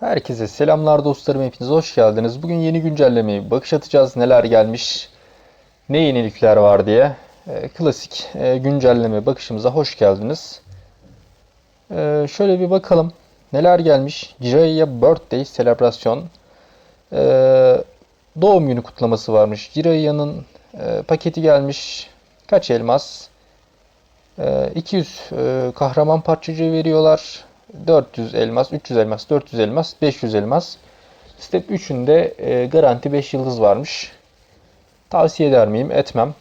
Herkese selamlar dostlarım hepiniz hoş geldiniz. Bugün yeni güncellemeyi bakış atacağız. Neler gelmiş, ne yenilikler var diye. Ee, klasik e, güncelleme bakışımıza hoş geldiniz. Ee, şöyle bir bakalım. Neler gelmiş? Jiraiya Birthday Celebration. Ee, doğum günü kutlaması varmış. Jiraiya'nın e, paketi gelmiş. Kaç elmas? Ee, 200 e, kahraman parçacığı veriyorlar. 400 elmas, 300 elmas, 400 elmas, 500 elmas. Step 3'ünde e, garanti 5 yıldız varmış. Tavsiye eder miyim? Etmem.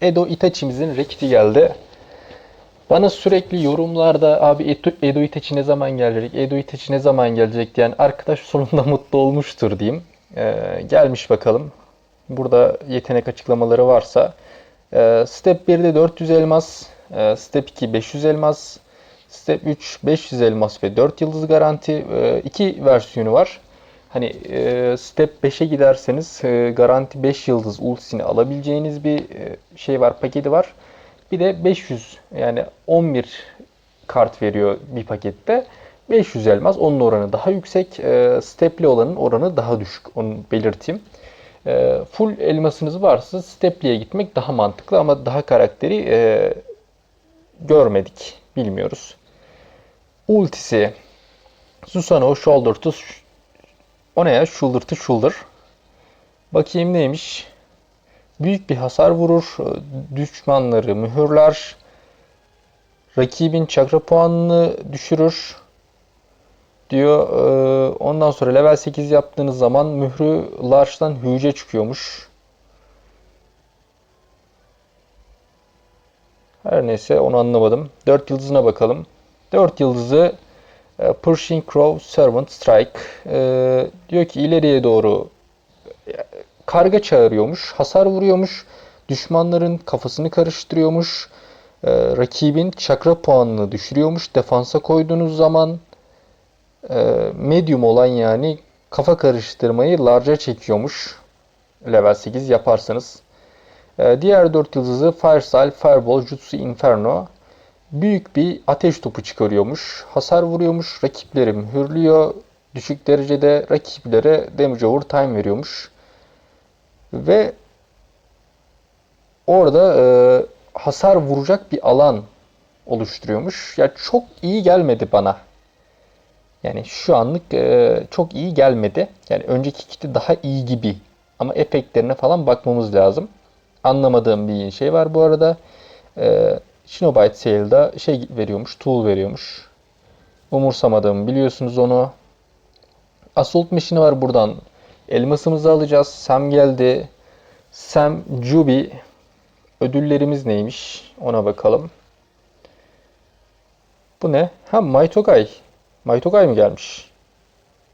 Edo Itachi'mizin rekiti geldi. Bana sürekli yorumlarda abi Edo, Itachi ne zaman gelecek, Edo Itachi ne zaman gelecek diyen arkadaş sonunda mutlu olmuştur diyeyim. Ee, gelmiş bakalım. Burada yetenek açıklamaları varsa. Ee, step 1'de 400 elmas, e, Step 2 500 elmas, Step 3 500 elmas ve 4 yıldız garanti. E, iki versiyonu var. Hani e, Step 5'e giderseniz e, garanti 5 yıldız ultisini alabileceğiniz bir e, şey var, paketi var. Bir de 500 yani 11 kart veriyor bir pakette. 500 elmas onun oranı daha yüksek. E, stepli olanın oranı daha düşük. Onu belirteyim. E, full elmasınız varsa stepliye gitmek daha mantıklı ama daha karakteri e, görmedik. Bilmiyoruz. Ultisi Susanoo Shoulder to O ne ya? Shoulder to Shoulder. Bakayım neymiş? Büyük bir hasar vurur. Düşmanları mühürler. Rakibin çakra puanını düşürür. Diyor. Ee, Ondan sonra level 8 yaptığınız zaman mührü large'dan hüce çıkıyormuş. Her neyse onu anlamadım. 4 yıldızına bakalım. 4 yıldızı e, Pershing Crow Servant Strike. E, diyor ki ileriye doğru e, karga çağırıyormuş, hasar vuruyormuş, düşmanların kafasını karıştırıyormuş, e, rakibin çakra puanını düşürüyormuş. Defansa koyduğunuz zaman e, medium olan yani kafa karıştırmayı large'a çekiyormuş. Level 8 yaparsanız. E, diğer 4 yıldızı Fireside, Fireball, Jutsu Inferno büyük bir ateş topu çıkarıyormuş. Hasar vuruyormuş. Rakipleri mühürlüyor. Düşük derecede rakiplere damage over time veriyormuş. Ve orada e, hasar vuracak bir alan oluşturuyormuş. Ya çok iyi gelmedi bana. Yani şu anlık e, çok iyi gelmedi. Yani önceki kiti daha iyi gibi. Ama efektlerine falan bakmamız lazım. Anlamadığım bir şey var bu arada. E, Shinobyte Sale'da şey veriyormuş, tool veriyormuş. Umursamadığımı biliyorsunuz onu. Assault Machine var buradan. Elmasımızı alacağız. Sam geldi. Sam Jubi. Ödüllerimiz neymiş? Ona bakalım. Bu ne? Ha Maitogay. Maitogay mı gelmiş?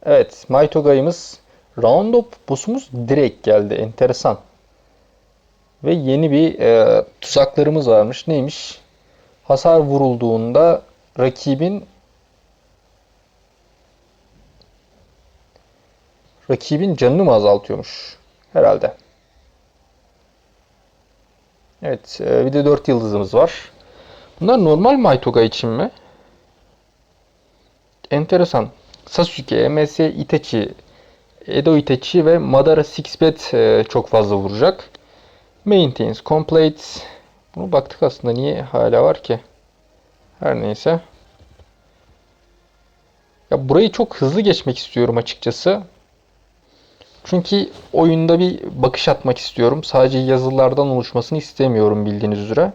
Evet, Maitogay'ımız Roundup boss'umuz direkt geldi. Enteresan. Ve yeni bir e, tuzaklarımız varmış. Neymiş? Hasar vurulduğunda rakibin rakibin canını mı azaltıyormuş? Herhalde. Evet. E, bir de 4 yıldızımız var. Bunlar normal Maitoga için mi? Enteresan. Sasuke, MS Itachi, Edo Itachi ve Madara Sixbet e, çok fazla vuracak. Maintains complete. Bunu baktık aslında niye hala var ki? Her neyse. Ya burayı çok hızlı geçmek istiyorum açıkçası. Çünkü oyunda bir bakış atmak istiyorum. Sadece yazılardan oluşmasını istemiyorum bildiğiniz üzere.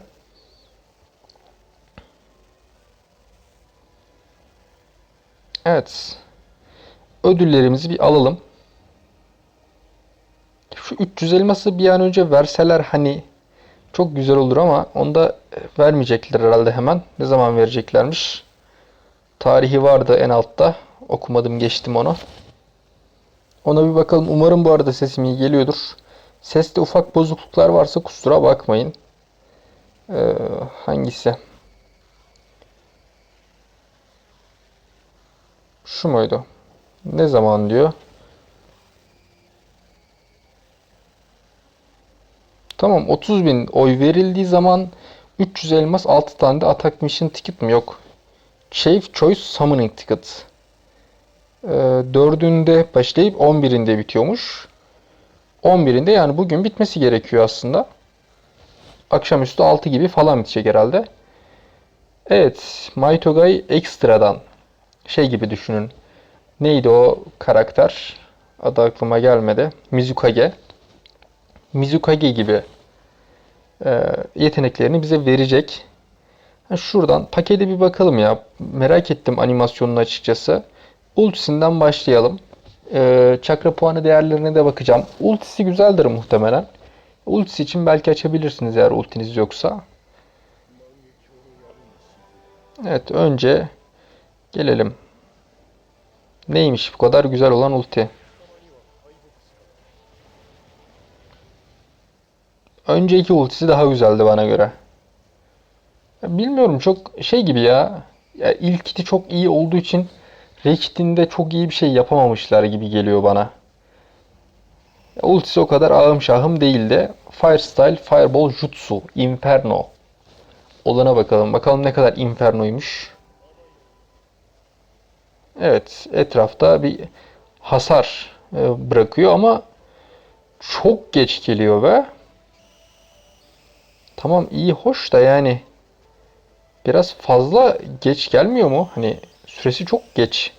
Evet. Ödüllerimizi bir alalım. Şu 300 elması bir an önce verseler hani çok güzel olur ama onda vermeyecekler herhalde hemen. Ne zaman vereceklermiş? Tarihi vardı en altta. Okumadım geçtim onu. Ona bir bakalım. Umarım bu arada sesim iyi geliyordur. Seste ufak bozukluklar varsa kusura bakmayın. Ee, hangisi? Şu muydu? Ne zaman diyor? Tamam 30 bin oy verildiği zaman 300 elmas 6 tane de attack mission ticket mi yok? Chief Choice Summoning Ticket. e, 4'ünde başlayıp 11'inde bitiyormuş. 11'inde yani bugün bitmesi gerekiyor aslında. Akşamüstü 6 gibi falan bitecek herhalde. Evet, Maitogai ekstradan şey gibi düşünün. Neydi o karakter? Adı aklıma gelmedi. Mizukage. Mizukage gibi yeteneklerini bize verecek. Şuradan pakete bir bakalım ya. Merak ettim animasyonunu açıkçası. Ultisinden başlayalım. E, çakra puanı değerlerine de bakacağım. Ultisi güzeldir muhtemelen. Ultisi için belki açabilirsiniz eğer ultiniz yoksa. Evet önce gelelim. Neymiş bu kadar güzel olan ulti? Önceki ultisi daha güzeldi bana göre. Bilmiyorum çok şey gibi ya. Ya ilk kiti çok iyi olduğu için Rekit'inde çok iyi bir şey yapamamışlar gibi geliyor bana. Ya ultisi o kadar ağım şahım değildi. Firestyle, Fireball, Jutsu, Inferno. Olana bakalım. Bakalım ne kadar Inferno'ymuş. Evet, etrafta bir hasar e, bırakıyor ama çok geç geliyor ve tamam iyi hoş da yani biraz fazla geç gelmiyor mu? Hani süresi çok geç.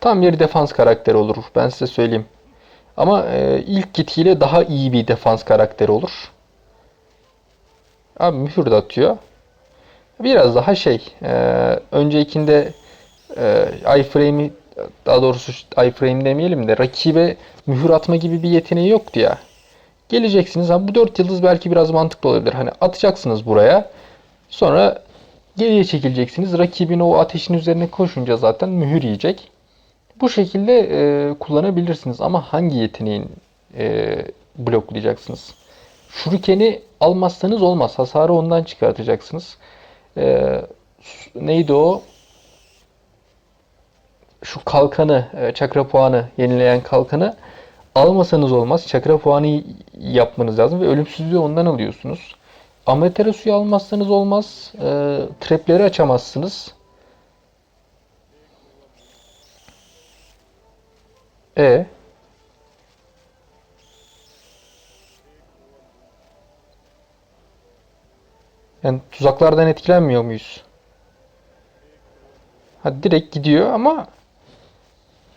Tam bir defans karakteri olur. Ben size söyleyeyim. Ama e, ilk gitiyle daha iyi bir defans karakteri olur. Abi mühür de atıyor. Biraz daha şey. E, öncekinde e, iframe'i daha doğrusu iframe demeyelim de rakibe mühür atma gibi bir yeteneği yoktu ya. Geleceksiniz. Ha, bu 4 yıldız belki biraz mantıklı olabilir. Hani atacaksınız buraya. Sonra geriye çekileceksiniz. Rakibin o ateşin üzerine koşunca zaten mühür yiyecek. Bu şekilde e, kullanabilirsiniz ama hangi yeteneğin e, bloklayacaksınız? Shuriken'i almazsanız olmaz. Hasarı ondan çıkartacaksınız. E, neydi o? Şu kalkanı, e, çakra puanı yenileyen kalkanı almasanız olmaz. Çakra puanı yapmanız lazım ve ölümsüzlüğü ondan alıyorsunuz. Amaterasu'yu almazsanız olmaz. E, trapleri açamazsınız. E yani tuzaklardan etkilenmiyor muyuz? Ha direkt gidiyor ama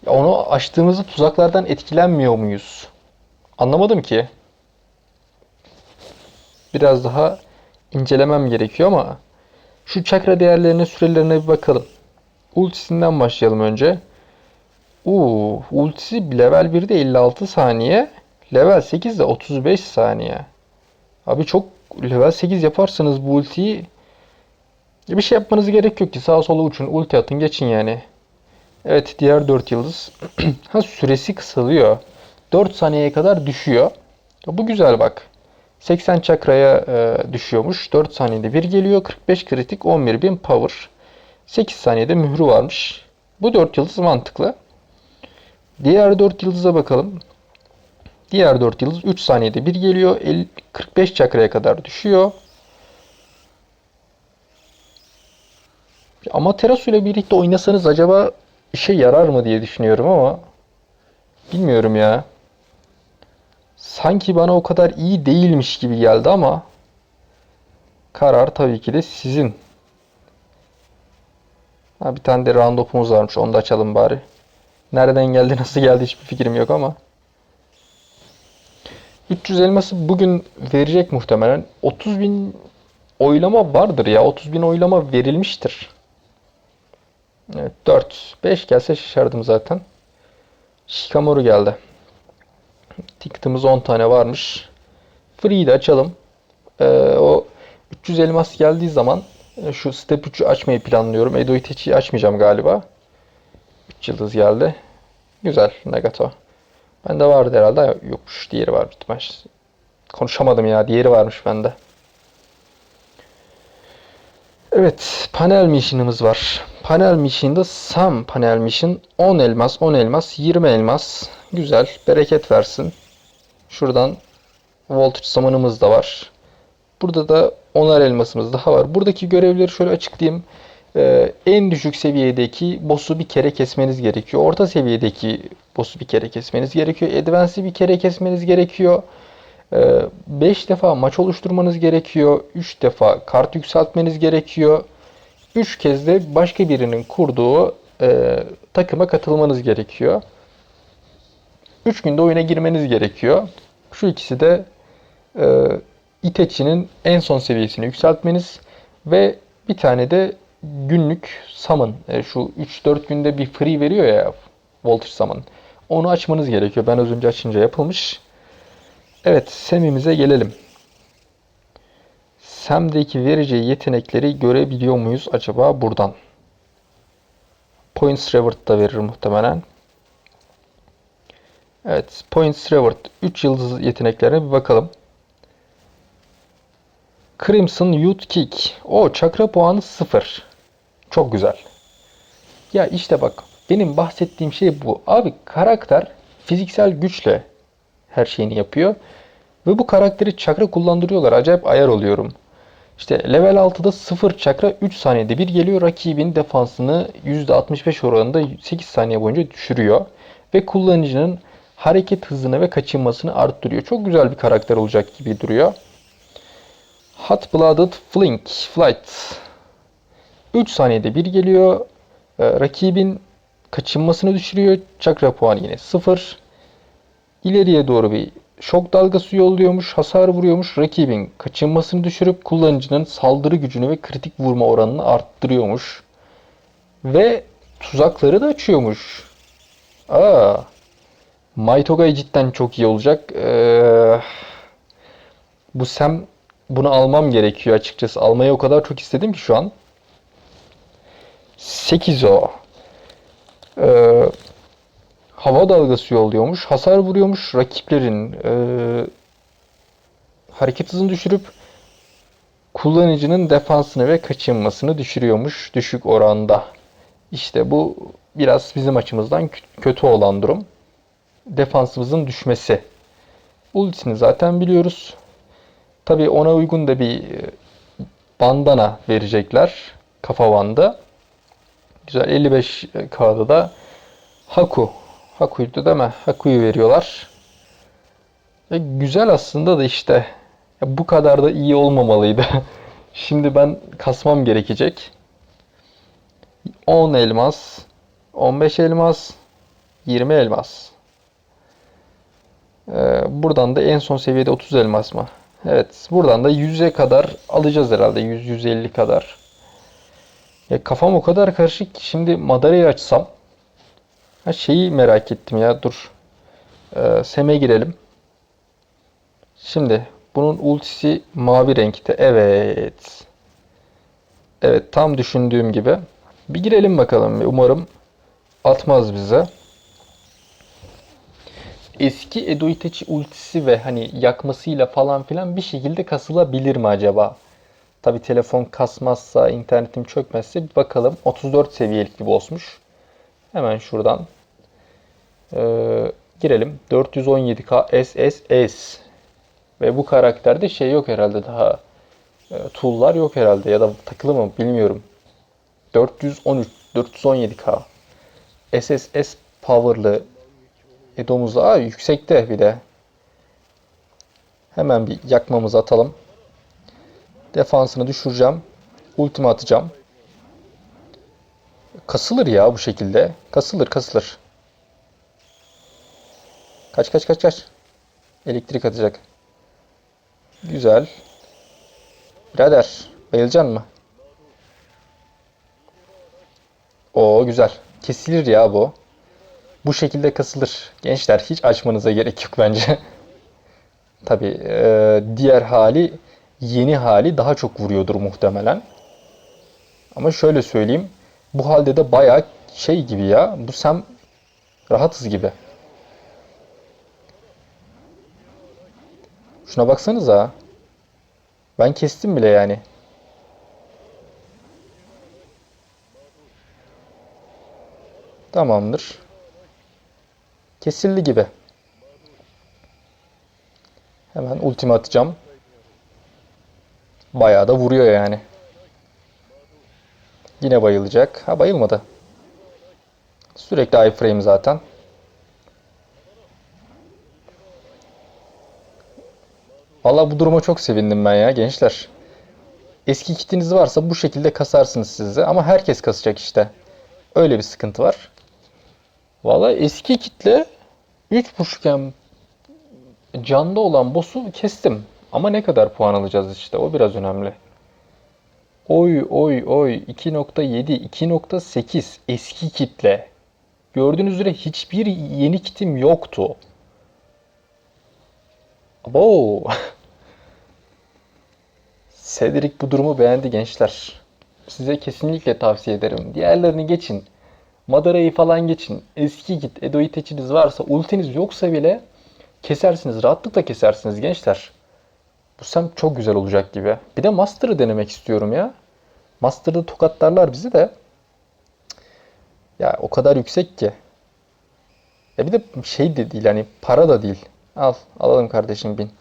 onu açtığımızda tuzaklardan etkilenmiyor muyuz? Anlamadım ki. Biraz daha incelemem gerekiyor ama şu çakra değerlerine, sürelerine bir bakalım. Ultisinden başlayalım önce. Uuu, ultisi level 1'de 56 saniye, level 8'de 35 saniye. Abi çok level 8 yaparsanız bu ultiyi bir şey yapmanız gerek yok ki sağa sola uçun, ulti atın, geçin yani. Evet, diğer 4 yıldız. ha süresi kısalıyor. 4 saniyeye kadar düşüyor. Bu güzel bak. 80 çakraya e, düşüyormuş. 4 saniyede bir geliyor. 45 kritik, 11.000 power. 8 saniyede mührü varmış. Bu 4 yıldız mantıklı. Diğer 4 yıldıza bakalım. Diğer 4 yıldız 3 saniyede bir geliyor. 50, 45 çakraya kadar düşüyor. Amaterasu ile birlikte oynasanız acaba işe yarar mı diye düşünüyorum ama bilmiyorum ya. Sanki bana o kadar iyi değilmiş gibi geldi ama karar tabii ki de sizin. Ha, bir tane de round varmış. Onu da açalım bari. Nereden geldi, nasıl geldi hiçbir fikrim yok ama. 300 elması bugün verecek muhtemelen. 30 bin oylama vardır ya. 30 bin oylama verilmiştir. Evet 4. 5 gelse şaşardım zaten. Shikamaru geldi. Ticket'ımız 10 tane varmış. Free'yi de açalım. Ee, o 300 elmas geldiği zaman e, şu step 3'ü açmayı planlıyorum. Edo Itachi'yi açmayacağım galiba. 3 yıldız geldi. Güzel Nagato. Bende vardı herhalde. Yokmuş. Diğeri var. Konuşamadım ya. Diğeri varmış bende. Evet. Panel mission'ımız var. Panel mission'da Sam panel mission 10 elmas, 10 elmas, 20 elmas. Güzel. Bereket versin. Şuradan voltage samanımız da var. Burada da 10'ar elmasımız daha var. Buradaki görevleri şöyle açıklayayım. Ee, en düşük seviyedeki boss'u bir kere kesmeniz gerekiyor. Orta seviyedeki boss'u bir kere kesmeniz gerekiyor. Advance'i bir kere kesmeniz gerekiyor. 5 defa maç oluşturmanız gerekiyor. 3 defa kart yükseltmeniz gerekiyor. 3 kez de başka birinin kurduğu e, takıma katılmanız gerekiyor. 3 günde oyuna girmeniz gerekiyor. Şu ikisi de e, Itachi'nin en son seviyesini yükseltmeniz ve bir tane de günlük summon. E, şu 3-4 günde bir free veriyor ya Voltage Summon. Onu açmanız gerekiyor. Ben az önce açınca yapılmış. Evet, Sam'imize gelelim. Sam'deki vereceği yetenekleri görebiliyor muyuz acaba buradan? Points Reward da verir muhtemelen. Evet, Points Reward 3 yıldız yeteneklerine bir bakalım. Crimson Youth Kick. O çakra puanı 0. Çok güzel. Ya işte bak benim bahsettiğim şey bu. Abi karakter fiziksel güçle her şeyini yapıyor. Ve bu karakteri çakra kullandırıyorlar. Acayip ayar oluyorum. İşte level 6'da 0 çakra 3 saniyede bir geliyor. Rakibin defansını %65 oranında 8 saniye boyunca düşürüyor. Ve kullanıcının hareket hızını ve kaçınmasını arttırıyor. Çok güzel bir karakter olacak gibi duruyor. Hot Blooded Flink Flight 3 saniyede bir geliyor. Ee, rakibin kaçınmasını düşürüyor. Çakra puanı yine 0. İleriye doğru bir şok dalgası yolluyormuş, hasar vuruyormuş, rakibin kaçınmasını düşürüp kullanıcının saldırı gücünü ve kritik vurma oranını arttırıyormuş. Ve tuzakları da açıyormuş. Aa, Maitogay cidden çok iyi olacak. Ee, bu Sam bunu almam gerekiyor açıkçası. Almayı o kadar çok istedim ki şu an. 8 o. Ee, hava dalgası yolluyormuş. Hasar vuruyormuş. Rakiplerin e, hareket hızını düşürüp kullanıcının defansını ve kaçınmasını düşürüyormuş düşük oranda. İşte bu biraz bizim açımızdan kötü olan durum. Defansımızın düşmesi. Ultisini zaten biliyoruz. Tabii ona uygun da bir e, bandana verecekler. Kafa bandı. Güzel 55 kağıdı da Haku. Haku'ydu değil mi? Haku'yu veriyorlar. E, güzel aslında da işte ya bu kadar da iyi olmamalıydı. Şimdi ben kasmam gerekecek. 10 elmas, 15 elmas, 20 elmas. Ee, buradan da en son seviyede 30 elmas mı? Evet, buradan da 100'e kadar alacağız herhalde. 100-150 kadar. Ya kafam o kadar karışık ki şimdi Madara'yı açsam. Ha şeyi merak ettim ya dur. Ee, Sem'e girelim. Şimdi bunun ultisi mavi renkte. Evet. Evet tam düşündüğüm gibi. Bir girelim bakalım. Umarım atmaz bize. Eski Edo Itachi ultisi ve hani yakmasıyla falan filan bir şekilde kasılabilir mi acaba? Tabi telefon kasmazsa, internetim çökmezse bir bakalım. 34 seviyelik bir boss'muş. Hemen şuradan ee, girelim. 417K SSS. Ve bu karakterde şey yok herhalde daha. E, tool'lar yok herhalde ya da takılı mı bilmiyorum. 413, 417K. SSS power'lı e, domuzu. Aa, yüksekte bir de. Hemen bir yakmamızı atalım. Defansını düşüreceğim. Ultimi atacağım. Kasılır ya bu şekilde. Kasılır kasılır. Kaç kaç kaç kaç. Elektrik atacak. Güzel. Birader bayılacaksın mı? O güzel. Kesilir ya bu. Bu şekilde kasılır. Gençler hiç açmanıza gerek yok bence. Tabi e, diğer hali yeni hali daha çok vuruyordur muhtemelen. Ama şöyle söyleyeyim. Bu halde de bayağı şey gibi ya. Bu sem rahatız gibi. Şuna baksanıza. Ben kestim bile yani. Tamamdır. Kesildi gibi. Hemen ultimi atacağım. Bayağı da vuruyor yani. Yine bayılacak. Ha bayılmadı. Sürekli iframe zaten. Vallahi bu duruma çok sevindim ben ya gençler. Eski kitiniz varsa bu şekilde kasarsınız siz ama herkes kasacak işte. Öyle bir sıkıntı var. Vallahi eski kitle 3.5 canda olan boss'u kestim. Ama ne kadar puan alacağız işte o biraz önemli. Oy oy oy 2.7 2.8 eski kitle. Gördüğünüz üzere hiçbir yeni kitim yoktu. Abo. Cedric bu durumu beğendi gençler. Size kesinlikle tavsiye ederim. Diğerlerini geçin. Madara'yı falan geçin. Eski git. Edo Itachi'niz varsa, ultiniz yoksa bile kesersiniz. Rahatlıkla kesersiniz gençler. Bu sem çok güzel olacak gibi. Bir de Master'ı denemek istiyorum ya. Master'da tokatlarlar bizi de. Ya o kadar yüksek ki. Ya bir de şey de değil hani para da değil. Al alalım kardeşim bin.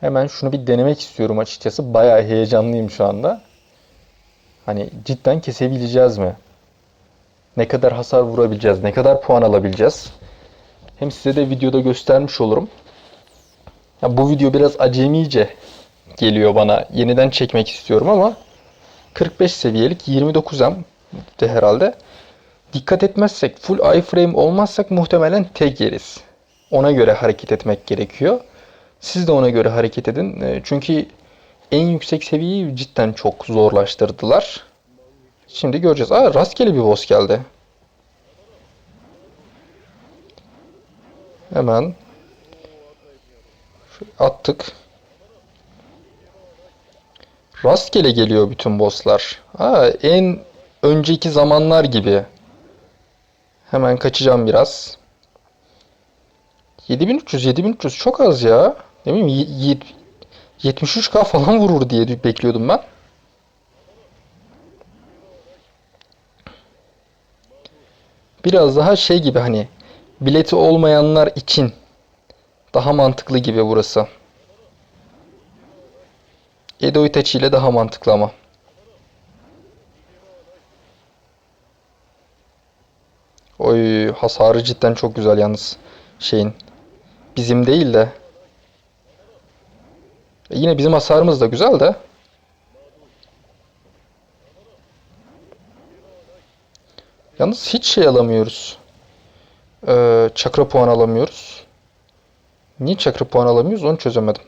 Hemen şunu bir denemek istiyorum açıkçası. Bayağı heyecanlıyım şu anda. Hani cidden kesebileceğiz mi? Ne kadar hasar vurabileceğiz? Ne kadar puan alabileceğiz? Hem size de videoda göstermiş olurum. Ya bu video biraz acemice geliyor bana. Yeniden çekmek istiyorum ama 45 seviyelik 29M de herhalde. Dikkat etmezsek, full iframe olmazsak muhtemelen tek yeriz. Ona göre hareket etmek gerekiyor. Siz de ona göre hareket edin. E, Çünkü en yüksek seviyeyi cidden çok zorlaştırdılar. Şimdi göreceğiz. Aa rastgele bir boss geldi. Hemen attık. Rastgele geliyor bütün bosslar. Aa, en önceki zamanlar gibi. Hemen kaçacağım biraz. 7300 7300 çok az ya. Ne bileyim y- y- 73k falan vurur diye bekliyordum ben. Biraz daha şey gibi hani bileti olmayanlar için daha mantıklı gibi burası. Edo Itachi ile daha mantıklı ama. Oy hasarı cidden çok güzel yalnız şeyin. Bizim değil de. E, yine bizim hasarımız da güzel de. Yalnız hiç şey alamıyoruz. Ee, çakra puan alamıyoruz. Niye çakra puan alamıyoruz onu çözemedim.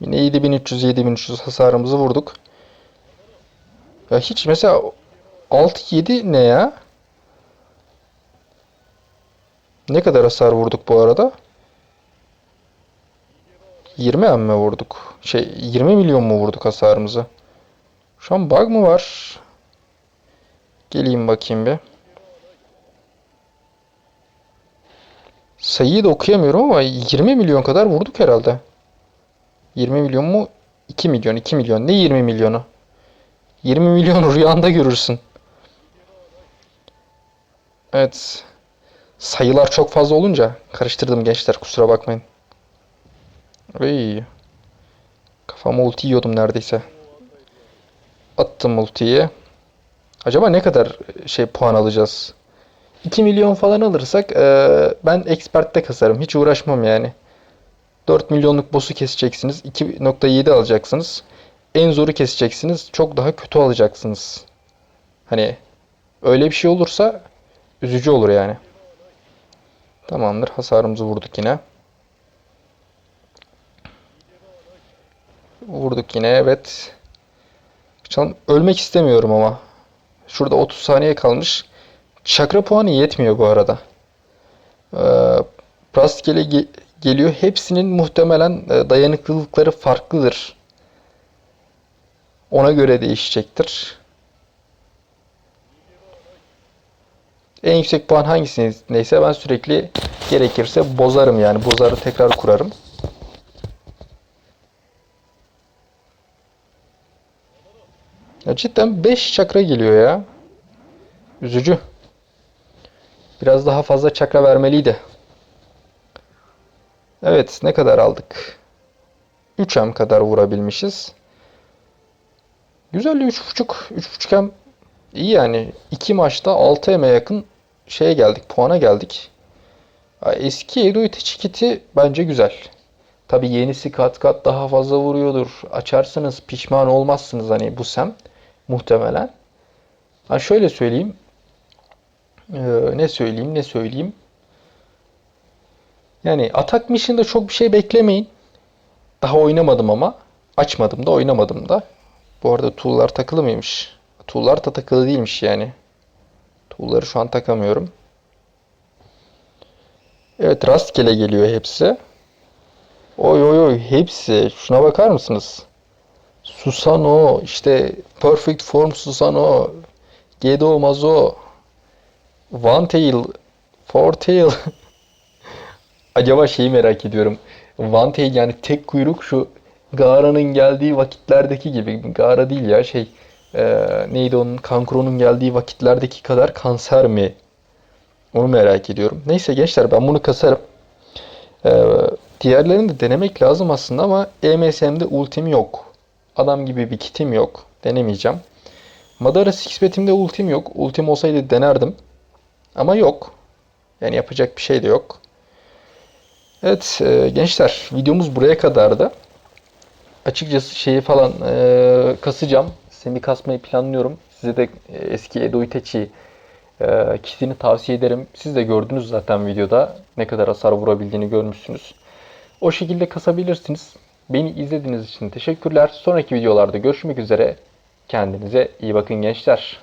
Yine 7300 7300 hasarımızı vurduk. Ya hiç mesela 6-7 ne ya? Ne kadar hasar vurduk bu arada? 20 em mi vurduk? Şey 20 milyon mu vurduk hasarımızı? Şu an bug mı var? Geleyim bakayım bir. Sayıyı da okuyamıyorum ama 20 milyon kadar vurduk herhalde. 20 milyon mu? 2 milyon, 2 milyon. Ne 20 milyonu? 20 milyonu rüyanda görürsün. Evet. Sayılar çok fazla olunca karıştırdım gençler kusura bakmayın. Ey. Kafama ulti yiyordum neredeyse. Attım ultiyi. Acaba ne kadar şey puan alacağız? 2 milyon falan alırsak eee, ben expert'te kasarım. Hiç uğraşmam yani. 4 milyonluk boss'u keseceksiniz. 2.7 alacaksınız. En zoru keseceksiniz. Çok daha kötü alacaksınız. Hani öyle bir şey olursa üzücü olur yani. Tamamdır. Hasarımızı vurduk yine. Vurduk yine. Evet. Çalım- Ölmek istemiyorum ama. Şurada 30 saniye kalmış. Çakra puanı yetmiyor bu arada. Ee, rastgele ge- geliyor. Hepsinin muhtemelen e, dayanıklılıkları farklıdır. Ona göre değişecektir. En yüksek puan hangisi neyse ben sürekli gerekirse bozarım yani. Bozarı tekrar kurarım. Ya cidden 5 çakra geliyor ya. Üzücü. Biraz daha fazla çakra vermeliydi. Evet, ne kadar aldık? 3M kadar vurabilmişiz. Güzel 3.5. 3.5 hem iyi yani. 2 maçta 6 M'e yakın şeye geldik. Puana geldik. Eski Edo kiti bence güzel. Tabi yenisi kat kat daha fazla vuruyordur. Açarsanız pişman olmazsınız hani bu sem muhtemelen. Ha şöyle söyleyeyim. Ee, ne söyleyeyim ne söyleyeyim. Yani Attack Mission'da çok bir şey beklemeyin. Daha oynamadım ama. Açmadım da oynamadım da. Bu arada tool'lar takılı mıymış? Tool'lar da takılı değilmiş yani. Tool'ları şu an takamıyorum. Evet rastgele geliyor hepsi. Oy oy oy hepsi. Şuna bakar mısınız? Susano, işte Perfect Form Susano, Gedo Mazo, One Tail, Four Tail. Acaba şeyi merak ediyorum. One Tail yani tek kuyruk şu Gaara'nın geldiği vakitlerdeki gibi. Gaara değil ya şey e, neydi onun Kankuro'nun geldiği vakitlerdeki kadar kanser mi? Onu merak ediyorum. Neyse gençler ben bunu kasarım. Ee, diğerlerini de denemek lazım aslında ama E EMSM'de ultim yok. Adam gibi bir kitim yok. Denemeyeceğim. Madara Sixpet'imde ultim yok. Ultim olsaydı denerdim. Ama yok. Yani yapacak bir şey de yok. Evet e, gençler videomuz buraya kadardı. Açıkçası şeyi falan e, kasacağım. Semi kasmayı planlıyorum. Size de e, eski Edo Itachi e, kitini tavsiye ederim. Siz de gördünüz zaten videoda ne kadar hasar vurabildiğini görmüşsünüz. O şekilde kasabilirsiniz. Beni izlediğiniz için teşekkürler. Sonraki videolarda görüşmek üzere. Kendinize iyi bakın gençler.